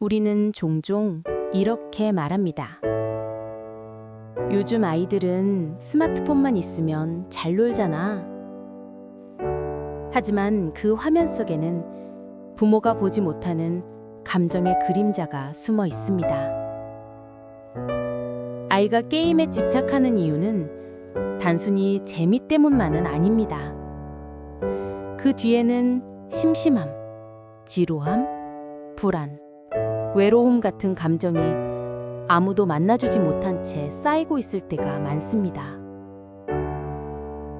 우리는 종종 이렇게 말합니다. 요즘 아이들은 스마트폰만 있으면 잘 놀잖아. 하지만 그 화면 속에는 부모가 보지 못하는 감정의 그림자가 숨어 있습니다. 아이가 게임에 집착하는 이유는 단순히 재미 때문만은 아닙니다. 그 뒤에는 심심함, 지루함, 불안, 외로움 같은 감정이 아무도 만나주지 못한 채 쌓이고 있을 때가 많습니다.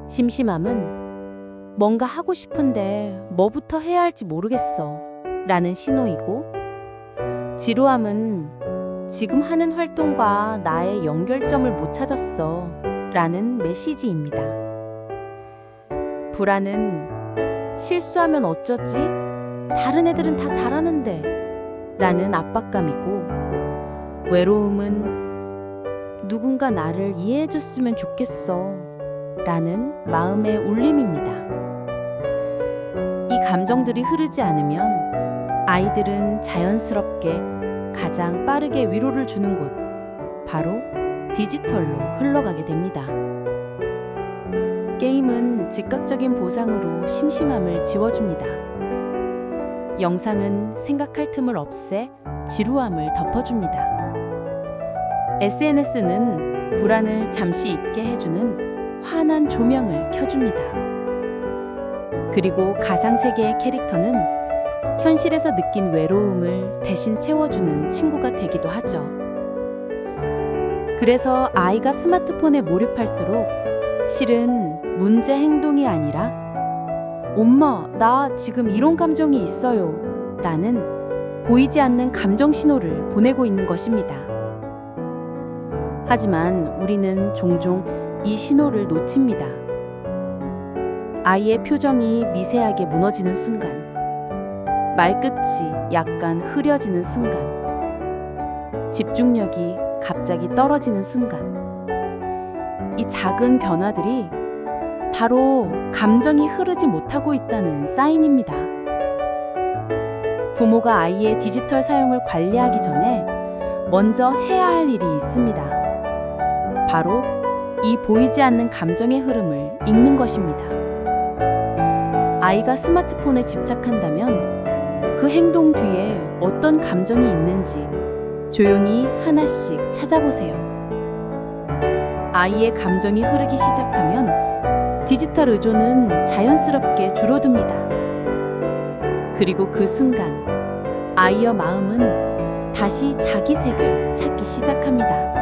심심함은 뭔가 하고 싶은데 뭐부터 해야 할지 모르겠어 라는 신호이고, 지루함은 지금 하는 활동과 나의 연결점을 못 찾았어 라는 메시지입니다. 불안은 실수하면 어쩌지? 다른 애들은 다 잘하는데 라는 압박감이고 외로움은 누군가 나를 이해해줬으면 좋겠어 라는 마음의 울림입니다. 이 감정들이 흐르지 않으면 아이들은 자연스럽게 가장 빠르게 위로를 주는 곳, 바로 디지털로 흘러가게 됩니다. 게임은 즉각적인 보상으로 심심함을 지워줍니다. 영상은 생각할 틈을 없애 지루함을 덮어줍니다. SNS는 불안을 잠시 잊게 해주는 환한 조명을 켜줍니다. 그리고 가상세계의 캐릭터는 현실에서 느낀 외로움을 대신 채워주는 친구가 되기도 하죠. 그래서 아이가 스마트폰에 몰입할수록 실은 문제 행동이 아니라 엄마, 나 지금 이런 감정이 있어요. 라는 보이지 않는 감정 신호를 보내고 있는 것입니다. 하지만 우리는 종종 이 신호를 놓칩니다. 아이의 표정이 미세하게 무너지는 순간, 말끝이 약간 흐려지는 순간, 집중력이 갑자기 떨어지는 순간, 이 작은 변화들이 바로 감정이 흐르지 못하고 있다는 사인입니다. 부모가 아이의 디지털 사용을 관리하기 전에 먼저 해야 할 일이 있습니다. 바로 이 보이지 않는 감정의 흐름을 읽는 것입니다. 아이가 스마트폰에 집착한다면 그 행동 뒤에 어떤 감정이 있는지 조용히 하나씩 찾아보세요. 아이의 감정이 흐르기 시작하면 디지털 의존은 자연스럽게 줄어듭니다. 그리고 그 순간 아이의 마음은 다시 자기 색을 찾기 시작합니다.